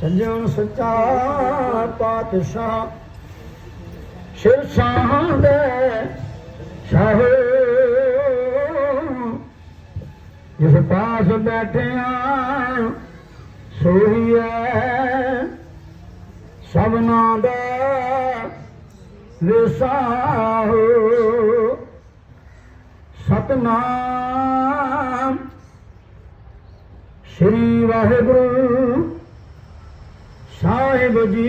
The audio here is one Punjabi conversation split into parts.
ਸੱਜਣ ਸੱਚਾ ਪਾਤਸ਼ਾਹ, ਸਿਰ ਸਾਹਦੇ ਸਾਹੋ। ਜਿਸ ਪਾਸ ਬੈਠਿਆ ਸੋਹੀਐ, ਸਭਨਾ ਦਾ ਵਿਸਾਹੋ ਸਤਨਾਮ ਸ੍ਰੀ ਵਾਹਿਗੁਰੂ। ਸਾਹਿਬ ਜੀ।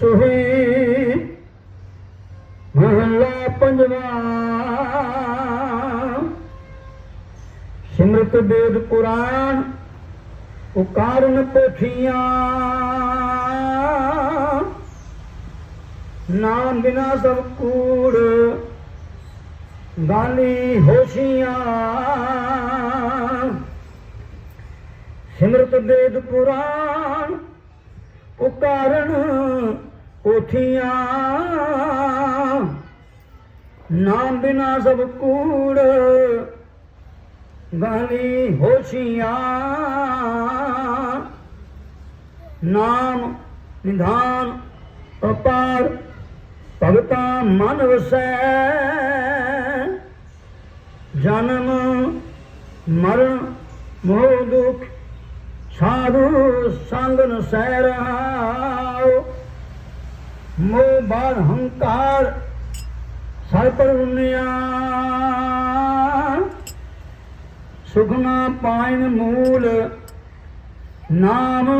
ਸੁਹੀ ਮਹਲਾ ਪੰਜਵਾ। ਸਿਮਰਤ ਵੇਦ ਪੁਰਾਣ ਉਕਾਰਨ ਪੋਥੀਆਂ। ਨਾਮ ਬਿਨਾ ਸਭ ਕੂੜ ਗਾਲੀ ਹੋਸ਼ੀਆਂ। ਸਿਮਰਤ ਵੇਦ ਪੁਰਾਣ ਉਕਾਰਨ ਕੋਠੀਆਂ। ਨਾਮ ਬਿਨਾ ਸਭ ਕੂੜ ਗਾਲੀ ਹੋਸ਼ੀਆਂ। ਨਾਮ ਨਿਧਾਨ ਅਪਾਰ ਭਗਤਾ ਮਨ ਵਸੈ। ਜਨਮ ਮਰਨ ਮੋਹ ਦੁਖ ਸਾਧੂ ਸੰਗ ਨ ਸਹਿ ਰਹਾਉ ਮੋਹ ਬਾਦ ਹੰਕਾਰ ਸਰ ਪਰ ਦੁਨੀਆ ਸੁਖਨਾ ਪਾਇਨ ਮੂਲ ਨਾਮ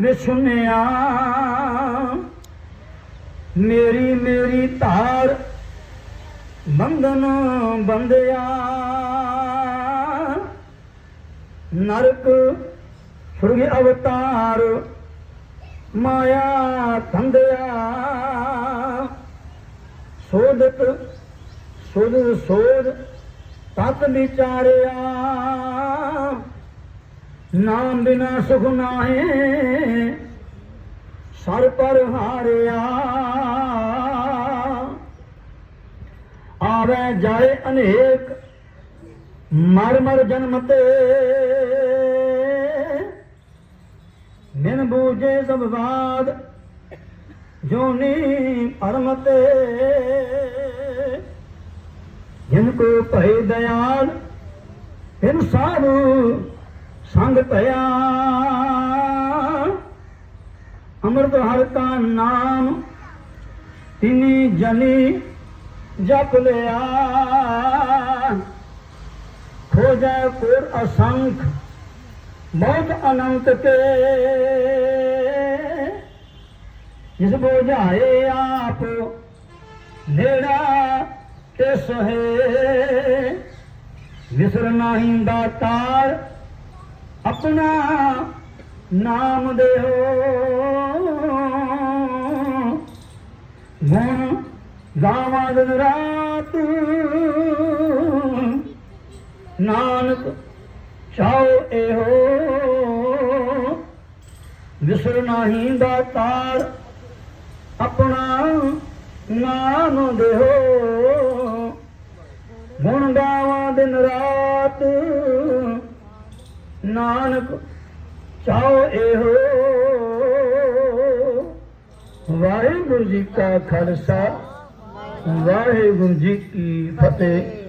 ਵਿਸੁਨਿਆ ਮੇਰੀ ਮੇਰੀ ਧਾਰ ਬੰਧਨ ਬੰਦਿਆ ਨਰਕ ਸੁਰਗ ਅਵਤਾਰ ਮਾਇਆ ਧੰਦਿਆ। ਸੋਧਤ ਸੁਧ ਸੋਧ ਤਤ ਵਿਚਾਰਿਆ। ਨਾਮ ਬਿਨਾ ਸੁਖ ਨਾਹੀ, ਸਰ ਪਰ ਹਾਰਿਆ। ਆਵੇ ਜਾਏ ਅਨੇਕ, ਮਰ ਮਰ ਜਨਮ ਤੇ। ਮਿਨ ਬੂਝੇ ਸਭ ਬਾਦ ਜੋਨੀ ਪਰਮ ਤੇ। ਜਿਨ ਕੋ ਭਏ ਦਇਆਲ, ਤਿਨ ਸਾਧੂ ਸੰਗ ਭਇਆ। ਅੰਮ੍ਰਿਤ ਹਰ ਕਾ ਨਾਮ, ਤਿਨੀ ਜਨੀ ਜਪ ਲਿਆ। ਖੋਜੈ ਪੁਰ ਅਸੰਖ ਬਹੁਤ ਅਨੰਤ ਕੇ ਜਿਸ ਬੋਝਾਏ ਆਪ ਨੇੜਾ ਤੇ ਸੋਹੇ, ਵਿਸਰ ਨਾਹੀਂ ਦਾਤਾਰ ਆਪਣਾ ਨਾਮ ਦੇਹੋ। ਗੁਣ ਗਾਵਾਂ ਦਿਨ ਰਾਤ ਨਾਨਕ ਚਾਉ ਇਹੋ। ਵਿਸਰ ਨਾਹੀਂ ਦਾਤਾਰ ਆਪਣਾ ਨਾਮ ਦੇਹੋ। ਗੁਣ ਗਾਵਾਂ ਦਿਨ ਰਾਤ, ਨਾਨਕ ਚਾਉ ਇਹੋ। ਵਾਹਿਗੁਰੂ ਜੀ ਕਾ ਖਾਲਸਾ, ਵਾਹਿਗੁਰੂ ਜੀ ਕੀ ਫਤਿਹ।